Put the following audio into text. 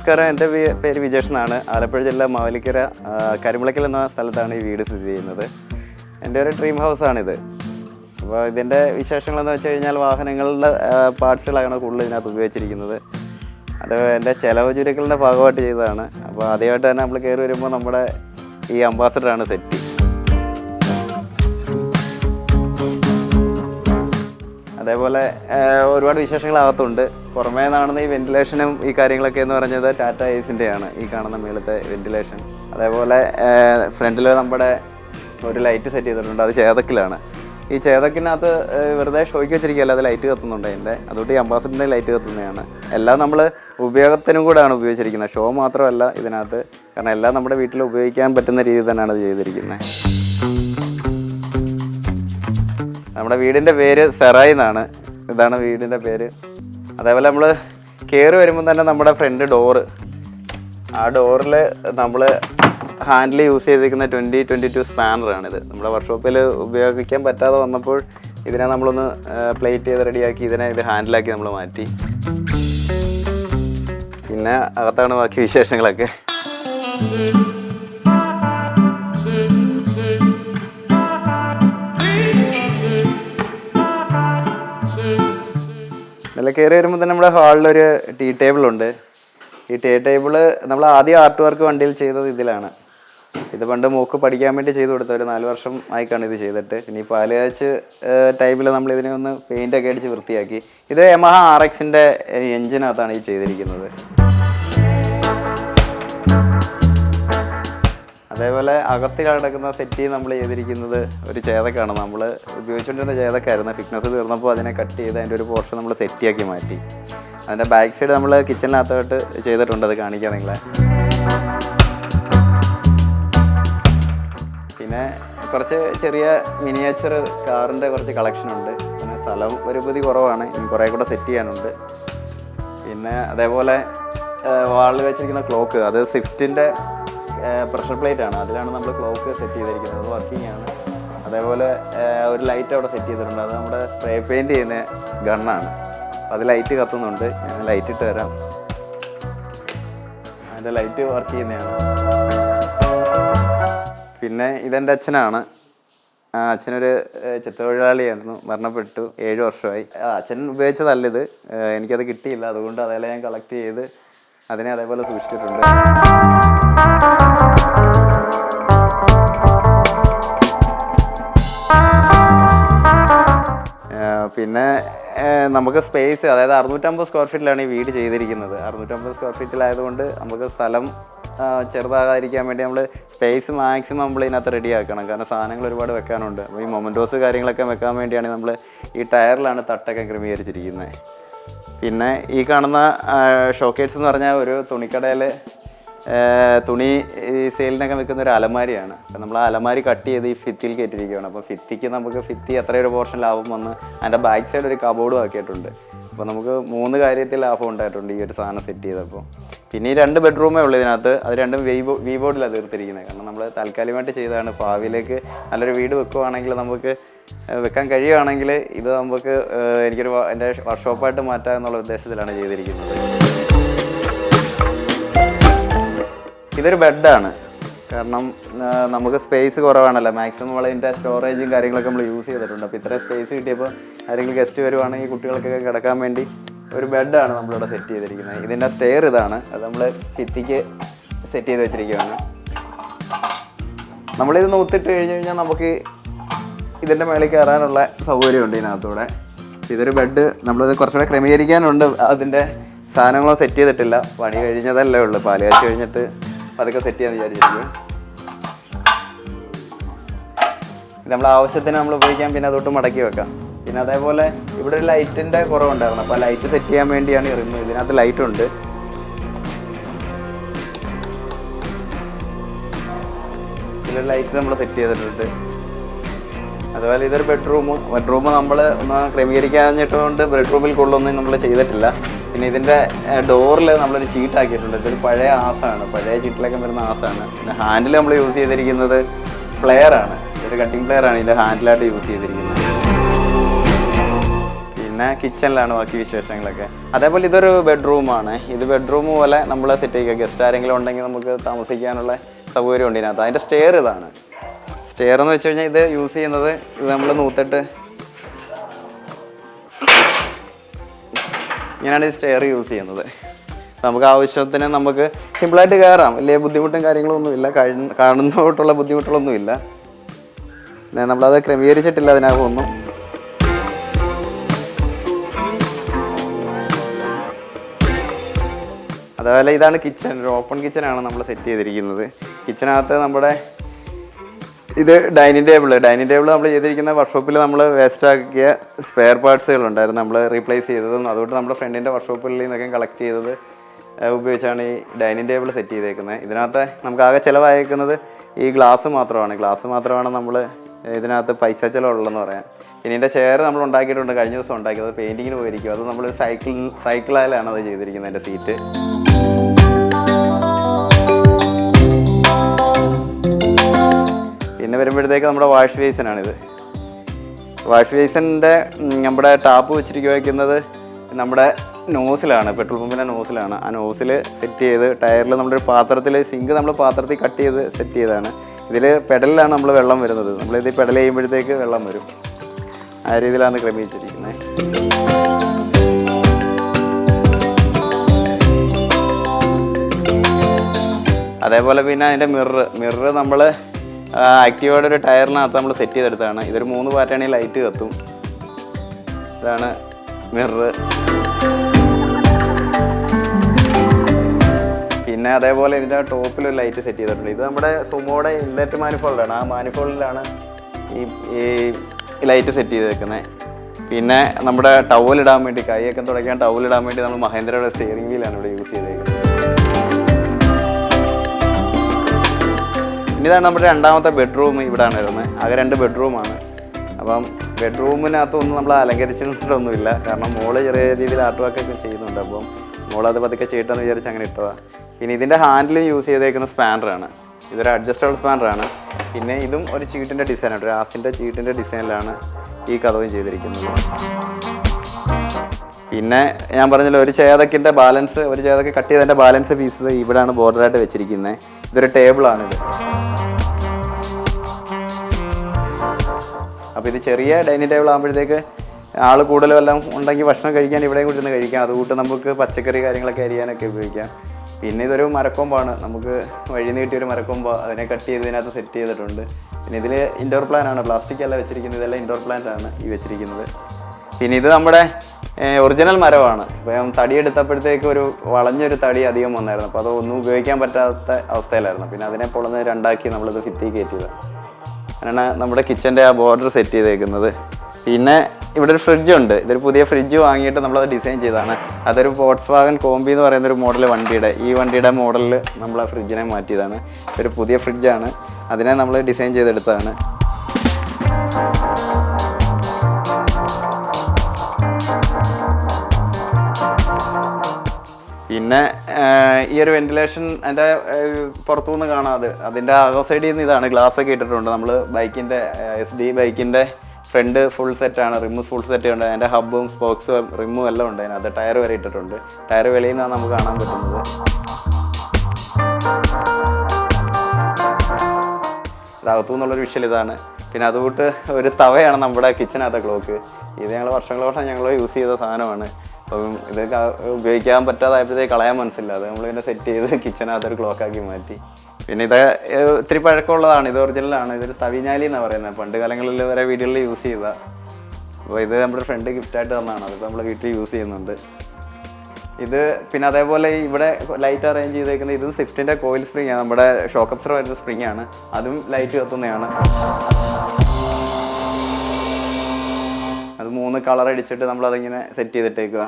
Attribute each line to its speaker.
Speaker 1: നമസ്കാരം. എന്റെ പേര് വിജേഷ് എന്നാണ്. ആലപ്പുഴ ജില്ല മാവലിക്കര കരിമുളക്കൽ എന്ന സ്ഥലത്താണ് ഈ വീട് സ്ഥിതി ചെയ്യുന്നത്. എന്റെ ഒരു ഡ്രീം ഹൗസാണിത്. അപ്പോൾ ഇതിന്റെ വിശേഷങ്ങളെന്ന് വെച്ച് കഴിഞ്ഞാൽ വാഹനങ്ങളുടെ പാർട്സുകളാണ് കൂടുതൽ ഇതിനകത്ത് ഉപയോഗിച്ചിരിക്കുന്നത്. അത് എന്റെ ചിലവ് ചുരുക്കലിന്റെ ഭാഗമായിട്ട് ചെയ്തതാണ്. അപ്പോൾ ആദ്യമായിട്ട് തന്നെ നമ്മൾ കയറി വരുമ്പോൾ നമ്മുടെ ഈ അംബാസഡറാണ് സെറ്റ്. അതേപോലെ ഒരുപാട് വിശേഷങ്ങൾ അകത്തുണ്ട് പുറമേ കാണുന്ന ഈ വെന്റിലേഷനും ഈ കാര്യങ്ങളൊക്കെ എന്ന് പറഞ്ഞത് ടാറ്റ ഐസിന്റെ ആണ് ഈ കാണുന്ന മേളത്തെ വെന്റിലേഷൻ. അതേപോലെ ഫ്രണ്ടിൽ നമ്മുടെ ഒരു ലൈറ്റ് സെറ്റ് ചെയ്തിട്ടുണ്ട് അത് ചേതക്കിലാണ്. ഈ ചേതക്കിനകത്ത് വെറുതെ ഷോയ്ക്ക് വെച്ചിരിക്കുകയല്ല അത് ലൈറ്റ് കത്തുന്നുണ്ട് അതിന്റെ അതുകൊണ്ട് ഈ അംബാസഡറിന്റെ ലൈറ്റ് കത്തുന്നതാണ്. എല്ലാം നമ്മൾ ഉപയോഗത്തിനും കൂടെയാണ് ഉപയോഗിച്ചിരിക്കുന്നത്. ഷോ മാത്രമല്ല ഇതിനകത്ത് കാരണം എല്ലാം നമ്മുടെ വീട്ടിൽ ഉപയോഗിക്കാൻ പറ്റുന്ന രീതിയിൽ തന്നെയാണ് അത് ചെയ്തിരിക്കുന്നത്. നമ്മുടെ വീടിന്റെ പേര് സെറായി എന്നാണ്. ഇതാണ് വീടിന്റെ പേര്. അതേപോലെ നമ്മൾ കയറി വരുമ്പോൾ തന്നെ നമ്മുടെ ഫ്രണ്ട് ഡോറ്. ആ ഡോറിൽ നമ്മൾ ഹാൻഡിൽ യൂസ് ചെയ്തിരിക്കുന്ന ട്വന്റി ട്വന്റി ടു സ്പാനറാണിത് നമ്മുടെ വർക്ക്ഷോപ്പിൽ ഉപയോഗിക്കാൻ പറ്റാതെ വന്നപ്പോൾ ഇതിനെ നമ്മളൊന്ന് പ്ലേറ്റ് ചെയ്ത് റെഡിയാക്കി ഇതിനെ ഇത് ഹാൻഡിലാക്കി നമ്മൾ മാറ്റി. പിന്നെ അകത്താണ് ബാക്കി വിശേഷങ്ങളൊക്കെ. നല്ല കയറി വരുമ്പോൾ തന്നെ നമ്മുടെ ഹാളിലൊരു ടീ ടേബിൾ ഉണ്ട്. ഈ ടീ ടേബിൾ നമ്മൾ ആദ്യം ആർട്ട് വർക്ക് വണ്ടിയിൽ ചെയ്തത് ഇതിലാണ്. ഇത് പണ്ട് മൂക്ക് പഠിക്കാൻ വേണ്ടി ചെയ്തു കൊടുത്ത ഒരു നാല് വർഷം ആയിക്കാണ് ഇത് ചെയ്തിട്ട്. ഇനി പാൽ കാച്ച് ടൈമിൽ നമ്മൾ ഇതിനെ ഒന്ന് പെയിന്റ് ഒക്കെ അടിച്ച് വൃത്തിയാക്കി. ഇത് യമഹ ആർ എക്സിന്റെ എഞ്ചിനകത്താണ് ഈ ചെയ്തിരിക്കുന്നത്. അതേപോലെ അകത്ത് കിടക്കുന്ന സെറ്റ് നമ്മൾ ചെയ്തിരിക്കുന്നത് ഒരു ചേതക്കാണ് നമ്മൾ ഉപയോഗിച്ചുകൊണ്ടിരുന്ന ചേതക്കായിരുന്നു ഫിറ്റ്നസ് തീർന്നപ്പോൾ അതിനെ കട്ട് ചെയ്ത് അതിന്റെ ഒരു പോർഷൻ നമ്മൾ സെറ്റിയാക്കി മാറ്റി. അതിന്റെ ബാക്ക് സൈഡ് നമ്മൾ കിച്ചണിനകത്തോട്ട് ചെയ്തിട്ടുണ്ട്. അത് കാണിക്കാം നിങ്ങളെ. പിന്നെ കുറച്ച് ചെറിയ മിനിയേച്ചർ കാറിന്റെ കുറച്ച് കളക്ഷൻ ഉണ്ട്. പിന്നെ സ്ഥലം ഒരുപതി കുറവാണ്. ഇനി കുറേ കൂടെ സെറ്റ് ചെയ്യാനുണ്ട്. പിന്നെ അതേപോലെ വാളിൽ വെച്ചിരിക്കുന്ന ക്ലോക്ക് അത് സ്വിഫ്റ്റിന്റെ പ്രഷർ പ്ലേറ്റ് ആണ്. അതിലാണ് നമ്മൾ ക്ലോക്ക് സെറ്റ് ചെയ്തിരിക്കുന്നത്. അത് വർക്കിംഗ് ആണ്. അതേപോലെ ഒരു ലൈറ്റ് അവിടെ സെറ്റ് ചെയ്തിട്ടുണ്ട്. അത് നമ്മുടെ സ്പ്രേ പെയിന്റ് ചെയ്യുന്ന ഗണ്ണാണ് അത് ലൈറ്റ് കത്തുന്നുണ്ട്. ഞാൻ ലൈറ്റ് ഇട്ട് തരാം. അതിന്റെ ലൈറ്റ് വർക്ക് ചെയ്യുന്നതാണ്. പിന്നെ ഇതെന്റെ അച്ഛനാണ്. അച്ഛനൊരു ചിത്രത്തൊഴിലാളിയായിരുന്നു മരണപ്പെട്ടു. ഏഴ് വർഷമായി. അച്ഛൻ ഉപയോഗിച്ചതല്ല ഇത്. എനിക്കത് കിട്ടിയില്ല. അതുകൊണ്ട് അതെല്ലാം ഞാൻ കളക്ട് ചെയ്ത് അതിനെ അതേപോലെ സൂക്ഷിച്ചിട്ടുണ്ട്. പിന്നെ നമുക്ക് സ്പേസ് അതായത് അറുന്നൂറ്റമ്പത് സ്ക്വയർ ഫീറ്റിലാണ് ഈ വീട് ചെയ്തിരിക്കുന്നത്. അറുന്നൂറ്റമ്പത് സ്ക്വയർ ഫീറ്റിലായതുകൊണ്ട് നമുക്ക് സ്ഥലം ചെറുതാകാതിരിക്കാൻ വേണ്ടി നമ്മൾ സ്പേസ് മാക്സിമം നമ്മൾ ഇതിനകത്ത് റെഡി ആക്കണം. കാരണം സാധനങ്ങൾ ഒരുപാട് വെക്കാനുണ്ട്. അപ്പോൾ ഈ മൊമന്റോസ് കാര്യങ്ങളൊക്കെ വെക്കാൻ വേണ്ടിയാണ് നമ്മൾ ഈ ടയറിലാണ് തട്ടൊക്കെ ക്രമീകരിച്ചിരിക്കുന്നത്. പിന്നെ ഈ കാണുന്ന ഷോക്കേറ്റ്സ് എന്ന് പറഞ്ഞാൽ ഒരു തുണിക്കടയിൽ തുണി സെയിലിനൊക്കെ വെക്കുന്ന ഒരു അലമാരിയാണ്. അപ്പം നമ്മൾ ആ അലമാരി കട്ട് ചെയ്ത് ഈ ഫിത്തിയിൽ കയറ്റിയിരിക്കുകയാണ്. അപ്പോൾ ഫിത്തിക്ക് നമുക്ക് ഫിത്തി അത്രയൊരു പോർഷൻ ലാഭം വന്ന് അതിന്റെ ബാക്ക് സൈഡ് ഒരു കബോർഡും ആക്കിയിട്ടുണ്ട്. അപ്പോൾ നമുക്ക് മൂന്ന് കാര്യത്തിൽ ലാഭം ഉണ്ടായിട്ടുണ്ട് ഈ ഒരു സാധനം സെറ്റ് ചെയ്തപ്പോൾ. പിന്നെ ഈ രണ്ട് ബെഡ്റൂമേ ഉള്ളൂ ഇതിനകത്ത്. അത് രണ്ടും വി ബോ വി ബോർഡിലാണ് തീർത്തിരിക്കുന്നത്. കാരണം നമ്മൾ താൽക്കാലികമായിട്ട് ചെയ്തതാണ്. ഭാവിയിലേക്ക് നല്ലൊരു വീട് വെക്കുവാണെങ്കിൽ നമുക്ക് വെക്കാൻ കഴിയുവാണെങ്കിൽ ഇത് നമുക്ക് എനിക്കൊരു എന്റെ വർക്ക്ഷോപ്പായിട്ട് മാറ്റാം എന്നുള്ള ഉദ്ദേശത്തിലാണ് ചെയ്തിരിക്കുന്നത്. ഇതൊരു ബെഡാണ്. കാരണം നമുക്ക് സ്പേസ് കുറവാണല്ലോ. മാക്സിമം നമ്മൾ ഇതിന്റെ സ്റ്റോറേജും കാര്യങ്ങളൊക്കെ നമ്മൾ യൂസ് ചെയ്തിട്ടുണ്ട്. അപ്പോൾ ഇത്രയും സ്പേസ് കിട്ടിയപ്പോൾ ആരെങ്കിലും ഗസ്റ്റ് വരുവാണെങ്കിൽ കുട്ടികൾക്കൊക്കെ കിടക്കാൻ വേണ്ടി ഒരു ബെഡാണ് നമ്മളിവിടെ സെറ്റ് ചെയ്തിരിക്കുന്നത്. ഇതിന്റെ സ്റ്റെയർ ഇതാണ്. അത് നമ്മൾ ഭിത്തിക്ക് സെറ്റ് ചെയ്ത് വെച്ചിരിക്കുകയാണ്. നമ്മളിത് നൂത്തിട്ട് കഴിഞ്ഞ് കഴിഞ്ഞാൽ നമുക്ക് ഇതിന്റെ മേളിൽ കയറാനുള്ള സൗകര്യമുണ്ട് ഇതിനകത്തൂടെ. ഇതൊരു ബെഡ് നമ്മളിത് കുറച്ചുകൂടെ ക്രമീകരിക്കാനുണ്ട്. അതിന്റെ സാധനങ്ങളോ സെറ്റ് ചെയ്തിട്ടില്ല. പണി കഴിഞ്ഞതല്ലേ ഉള്ളൂ. പാൽ കഴിച്ച് കഴിഞ്ഞിട്ട് അതൊക്കെ സെറ്റ് ചെയ്യാൻ വിചാരിച്ചിരിക്കും ഇത് നമ്മൾ ആവശ്യത്തിന് നമ്മൾ ഉപയോഗിക്കാം പിന്നെ അതൊട്ട് മടക്കി വെക്കാം. പിന്നെ അതേപോലെ ഇവിടെ ഒരു ലൈറ്റിന്റെ കുറവുണ്ടായിരുന്നു. അപ്പോൾ ലൈറ്റ് സെറ്റ് ചെയ്യാൻ വേണ്ടിയാണ് ഇറങ്ങുന്നത് ഇതിനകത്ത് ലൈറ്റ് ഉണ്ട്. ഇതിലൊരു ലൈറ്റ് നമ്മൾ സെറ്റ് ചെയ്തിട്ടുണ്ട്. അതുപോലെ ഇതൊരു ബെഡ്റൂം ബെഡ്റൂം നമ്മൾ ഒന്ന് ക്രമീകരിക്കാഞ്ഞിട്ടുകൊണ്ട് ബെഡ്റൂമിൽ കൊള്ളൊന്നും നമ്മൾ ചെയ്തിട്ടില്ല. പിന്നെ ഇതിന്റെ ഡോറിൽ നമ്മളൊരു ചീട്ടാക്കിയിട്ടുണ്ട്. ഇതൊരു പഴയ ആസാണ്. പഴയ ചീട്ടിലൊക്കെ വരുന്ന ആസാണ്. പിന്നെ ഹാൻഡിൽ നമ്മൾ യൂസ് ചെയ്തിരിക്കുന്നത് പ്ലെയർ ആണ് ഒരു കട്ടിംഗ് പ്ലെയർ ആണ് ഇതിന്റെ ഹാൻഡിലായിട്ട് യൂസ് ചെയ്തിരിക്കുന്നത്. പിന്നെ കിച്ചണിലാണ് ബാക്കി വിശേഷങ്ങളൊക്കെ. അതേപോലെ ഇതൊരു ബെഡ്റൂമാണ്. ഇത് ബെഡ്റൂം പോലെ നമ്മൾ സെറ്റ് ചെയ്യുക. ഗസ്റ്റ് ആരെങ്കിലും ഉണ്ടെങ്കിൽ നമുക്ക് താമസിക്കാനുള്ള സൗകര്യം ഉണ്ട് ഇതിനകത്ത്. അതിന്റെ സ്റ്റെയർ ഇതാണ്. സ്റ്റെയർ എന്ന് വെച്ച് കഴിഞ്ഞാൽ ഇത് യൂസ് ചെയ്യുന്നത് ഇത് നമ്മൾ നൂത്തിട്ട് ഇങ്ങനെയാണ് ഈ സ്റ്റെയർ യൂസ് ചെയ്യുന്നത്. നമുക്ക് ആവശ്യത്തിന് നമുക്ക് സിമ്പിളായിട്ട് കയറാം വലിയ ബുദ്ധിമുട്ടും കാര്യങ്ങളൊന്നും ഇല്ല. കഴി- കാണുന്നതോട്ടുള്ള ബുദ്ധിമുട്ടുകളൊന്നും ഇല്ല. പിന്നെ നമ്മളത് ക്രമീകരിച്ചിട്ടില്ല അതിനകത്തൊന്നും. അതേപോലെ ഇതാണ് കിച്ചൺ ഒരു ഓപ്പൺ കിച്ചണാണ് നമ്മൾ സെറ്റ് ചെയ്തിരിക്കുന്നത്. കിച്ചനകത്ത് നമ്മുടെ ഇത് ഡൈനിങ് ടേബിൾ ഡൈനിങ് ടേബിൾ നമ്മൾ ചെയ്തിരിക്കുന്ന വർക്ക്ഷോപ്പിൽ നമ്മൾ വേസ്റ്റ് ആക്കിയ സ്പെയർ പാർട്സുകൾ ഉണ്ടായിരുന്നു. നമ്മൾ റീപ്ലേസ് ചെയ്തതും അതുകൊണ്ട് നമ്മുടെ ഫ്രണ്ടിന്റെ വർക്ക്ഷോപ്പിൽ നിന്നൊക്കെ കളക്ട് ചെയ്തത് ഉപയോഗിച്ചാണ് ഈ ഡൈനിങ് ടേബിൾ സെറ്റ് ചെയ്തേക്കുന്നത് ഇതിനകത്ത് നമുക്ക് ആകെ ചിലവായേക്കുന്നത് ഈ ഗ്ലാസ് മാത്രമാണ്. ഗ്ലാസ് മാത്രമാണ് നമ്മൾ ഇതിനകത്ത് പൈസ ചിലവുള്ളതെന്ന് പറയാൻ പിന്നെ ഇതിന്റെ ചെയർ നമ്മൾ ഉണ്ടാക്കിയിട്ടുണ്ട്. കഴിഞ്ഞ ദിവസം ഉണ്ടാക്കിയത്. പെയിന്റിങ്ങിന് പോയിരിക്കും. അത് നമ്മൾ സൈക്കിൾ സൈക്കിളായാലാണ് അത് ചെയ്തിരിക്കുന്നത് എന്റെ സീറ്റ് വരുമ്പോഴത്തേക്ക് നമ്മുടെ വാഷ് ബേസിനാണിത്. വാഷ് ബേസിന്റെ നമ്മുടെ ടാപ്പ് വെച്ചിരിക്കുന്നത് നമ്മുടെ നോസിലാണ് പെട്രോൾ പമ്പിന്റെ നോസിലാണ്. ആ നോസിൽ സെറ്റ് ചെയ്ത് ടയറിൽ നമ്മുടെ ഒരു പാത്രത്തിൽ സിങ്ക് നമ്മൾ പാത്രത്തിൽ കട്ട് ചെയ്ത് സെറ്റ് ചെയ്തതാണ് ഇതിൽ പെഡലിലാണ് നമ്മൾ വെള്ളം വരുന്നത്. നമ്മളിത് പെഡൽ ചെയ്യുമ്പോഴത്തേക്ക് വെള്ളം വരും. ആ രീതിയിലാണ് ക്രമീകരിച്ചിരിക്കുന്നത്. അതേപോലെ പിന്നെ അതിന്റെ മിറർ മിറർ നമ്മൾ ആക്റ്റീവയുടെ ഒരു ടയറിനകത്ത് നമ്മൾ സെറ്റ് ചെയ്തെടുത്താണ് ഇതൊരു മൂന്ന് പാറ്റാണെങ്കിൽ ലൈറ്റ് കത്തും. ഇതാണ് മിറർ പിന്നെ അതേപോലെ ഇതിന്റെ ടോപ്പിൽ ഒരു ലൈറ്റ് സെറ്റ് ചെയ്തിട്ടുണ്ട്. ഇത് നമ്മുടെ സുമോയുടെ ഇൻലെറ്റ് മാനിഫോൾഡാണ് ആ മാനിഫോൾഡിലാണ് ഈ ഈ ലൈറ്റ് സെറ്റ് ചെയ്തേക്കുന്നത്. പിന്നെ നമ്മുടെ ടവൽ ഇടാൻ വേണ്ടി കൈയൊക്കെ തുടയ്ക്കാൻ ഇടാൻ വേണ്ടി നമ്മൾ മഹേന്ദ്രയുടെ സ്റ്റിയറിംഗ് വീലാണ് ഇവിടെ യൂസ് ചെയ്തേക്കുന്നത്. ഇതാണ് നമ്മുടെ രണ്ടാമത്തെ ബെഡ്റൂം ഇവിടെയാണ് വരുന്നത്. ആകെ രണ്ട് ബെഡ്റൂമാണ് അപ്പം ബെഡ്റൂമിനകത്തൊന്നും നമ്മൾ അലങ്കരിച്ചിട്ടൊന്നുമില്ല കാരണം മോൾ ചെറിയ രീതിയിൽ ആർട്ട് വർക്കൊക്കെ ചെയ്യുന്നുണ്ട്. അപ്പം മോളത് പതുക്കെ ചെയ്യട്ടെന്ന് വിചാരിച്ച് അങ്ങനെ ഇട്ടതാണ് പിന്നെ ഇതിന്റെ ഹാൻഡിൽ യൂസ് ചെയ്തേക്കുന്ന സ്പാനറാണ് ഇതൊരു അഡ്ജസ്റ്റബിൾ സ്പാനറാണ് പിന്നെ ഇതും ഒരു ചീട്ടിന്റെ ഡിസൈനാണ് ഒരു ആസിന്റെ ചീട്ടിന്റെ ഡിസൈനിലാണ് ഈ കഥവും ചെയ്തിരിക്കുന്നത്. പിന്നെ ഞാൻ പറഞ്ഞല്ലോ ഒരു ചേതക്കിന്റെ ബാലൻസ് ഒരു ചേതക്ക് കട്ട് ചെയ്തതിന്റെ ബാലൻസ് പീസ് ഇവിടെയാണ് ബോർഡറായിട്ട് വെച്ചിരിക്കുന്നത് ഇതൊരു ടേബിളാണിത് അപ്പോൾ ഇത്. ചെറിയ ഡൈനിങ് ടേബിൾ ആകുമ്പോഴത്തേക്ക് ആൾ കൂടുതലും എല്ലാം ഉണ്ടെങ്കിൽ ഭക്ഷണം കഴിക്കാൻ ഇവിടെയും കൂടി ഇരുന്ന് കഴിക്കാം. അതുകൂട്ട് നമുക്ക് പച്ചക്കറി കാര്യങ്ങളൊക്കെ അരിയാനൊക്കെ ഉപയോഗിക്കാം. പിന്നെ ഇതൊരു മരക്കൊമ്പാണ്. നമുക്ക് വഴി നീട്ടിയൊരു മരക്കൊമ്പ് അതിനെ കട്ട് ചെയ്ത് ഇതിനകത്ത് സെറ്റ് ചെയ്തിട്ടുണ്ട്. പിന്നെ ഇതിൽ ഇൻഡോർ പ്ലാൻ ആണ്. പ്ലാസ്റ്റിക് അല്ല വെച്ചിരിക്കുന്നത്. ഇതെല്ലാം ഇൻഡോർ പ്ലാന്റ് ആണ് ഈ വെച്ചിരിക്കുന്നത്. പിന്നെ ഇത് നമ്മുടെ ഒറിജിനൽ മരമാണ്. ഇപ്പം തടി എടുത്തപ്പോഴത്തേക്ക് ഒരു വളഞ്ഞൊരു തടി അധികം വന്നായിരുന്നു. അപ്പോൾ അത് ഒന്നും ഉപയോഗിക്കാൻ പറ്റാത്ത അവസ്ഥയിലായിരുന്നു. പിന്നെ അതിനെ പൊളന്ന് രണ്ടാക്കി നമ്മളിത് ഫിത്തി കയറ്റിയത്. അങ്ങനെയാണ് നമ്മുടെ കിച്ചന്റെ ആ ബോർഡർ സെറ്റ് ചെയ്തേക്കുന്നത്. പിന്നെ ഇവിടെ ഒരു ഫ്രിഡ്ജ് ഉണ്ട്. ഇതൊരു പുതിയ ഫ്രിഡ്ജ് വാങ്ങിയിട്ട് നമ്മളത് ഡിസൈൻ ചെയ്തതാണ്. അതൊരു ബോട്ട്സ് വാഗൻ കോമ്പി എന്ന് പറയുന്ന ഒരു മോഡൽ വണ്ടിയുടെ. ഈ വണ്ടിയുടെ മോഡലിൽ നമ്മൾ ആ ഫ്രിഡ്ജിനെ മാറ്റിയതാണ്. ഒരു പുതിയ ഫ്രിഡ്ജാണ് അതിനെ നമ്മൾ ഡിസൈൻ ചെയ്തെടുത്തതാണ്. പിന്നെ ഈ ഒരു വെന്റിലേഷൻ അതിന്റെ പുറത്തുനിന്ന് കാണാതെ അതിന്റെ അകം സൈഡിൽ നിന്ന് ഇതാണ്. ഗ്ലാസ് ഒക്കെ ഇട്ടിട്ടുണ്ട്. നമ്മൾ ബൈക്കിന്റെ എസ് ഡി ബൈക്കിന്റെ ഫ്രണ്ട് ഫുൾ സെറ്റാണ് റിമ്മ് ഫുൾ സെറ്റ് ഉണ്ട്. അതിന്റെ ഹബ്ബും സ്പോക്സും റിമ്മും എല്ലാം ഉണ്ട്. അതിനകത്ത് ടയർ വരെ ഇട്ടിട്ടുണ്ട്. ടയർ വെളിയിൽ നിന്നാണ് നമുക്ക് കാണാൻ പറ്റുന്നത്. അകത്തു നിന്നുള്ളൊരു വിഷ്വൽ ഇതാണ്. പിന്നെ അതുകൂട്ട് ഒരു തവയാണ് നമ്മുടെ കിച്ചനകത്തെ ക്ലോക്ക് ഇത് ഞങ്ങൾ വർഷങ്ങളോളം ഞങ്ങൾ യൂസ് ചെയ്ത സാധനമാണ്. അപ്പം ഇത് ഉപയോഗിക്കാൻ പറ്റാതായപ്പോഴത്തേക്ക് കളയാൻ മനസ്സില്ല. അത് നമ്മൾ പിന്നെ സെറ്റ് ചെയ്ത് ഒരു ക്ലോക്കാക്കി മാറ്റി. പിന്നെ ഇത് ഒത്തിരി പഴക്കമുള്ളതാണ്. ഇത് ഒറിജിനലാണ് ഇതൊരു തവിഞ്ഞാലി എന്നാണ് പറയുന്നത്. പണ്ട് കാലങ്ങളിൽ വരെ വീടുകളിൽ യൂസ് ചെയ്ത. അപ്പോൾ ഇത് നമ്മുടെ ഫ്രണ്ട് ഗിഫ്റ്റായിട്ട് തന്നതാണ്. അതിപ്പോൾ നമ്മൾ വീട്ടിൽ യൂസ് ചെയ്യുന്നുണ്ട്. ഇത് പിന്നെ അതേപോലെ ഇവിടെ ലൈറ്റ് അറേഞ്ച് ചെയ്തേക്കുന്നത് ഇതും സ്വിഫ്റ്റിന്റെ കോയിൽ സ്പ്രിംഗ് ആണ്. നമ്മുടെ ഷോക്ക് അപ്സർ വരുന്ന സ്പ്രിംഗ് ആണ്. അതും ലൈറ്റ് കത്തുന്നതാണ്. അത് മൂന്ന് കളർ അടിച്ചിട്ട് നമ്മൾ അതിങ്ങനെ സെറ്റ് ചെയ്തിട്ടേക്കുക